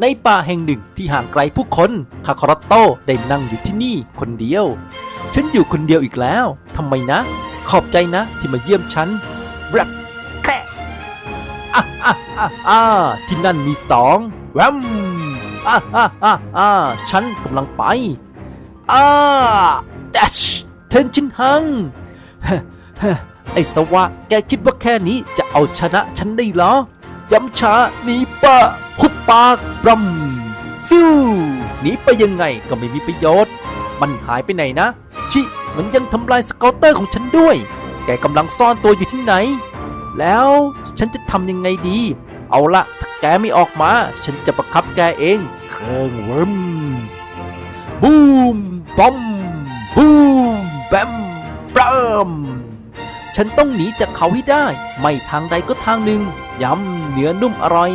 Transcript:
ในป่าแห่งหนึ่งที่ห่างไกลผู้คนคาคาร์โตได้นั่งอยู่ที่นี่คนเดียว ฉันอยู่คนเดียวอีกแล้วทำไมนะ ขอบใจนะที่มาเยี่ยมฉันบรักแค่อะอะอะอะที่นั่นมีสองแวมอะอะอะอะฉันกำลังไปอ่าดัชเทนชินฮังไอ้สวะแกคิดว่าแค่นี้จะเอาชนะฉันได้เหรอ ย้ำช้าหนีปะคุบปากบรัมฟิวหนีไปยังไงก็ไม่มีประโยชน์ มันหายไปไหนนะ ชิมันยังทำลายสเกลเตอร์ของฉันด้วย แกกำลังซ่อนตัวอยู่ที่ไหน แล้วฉันจะทำยังไงดี เอาละถ้าแกไม่ออกมา ฉันจะประคับแกเองเครื่องวึมบูมบอมบูมแบมบรัมฉันต้องหนีจากเขาให้ได้ ไม่ทางใดก็ทางหนึ่ง ยำเนื้อนุ่มอร่อย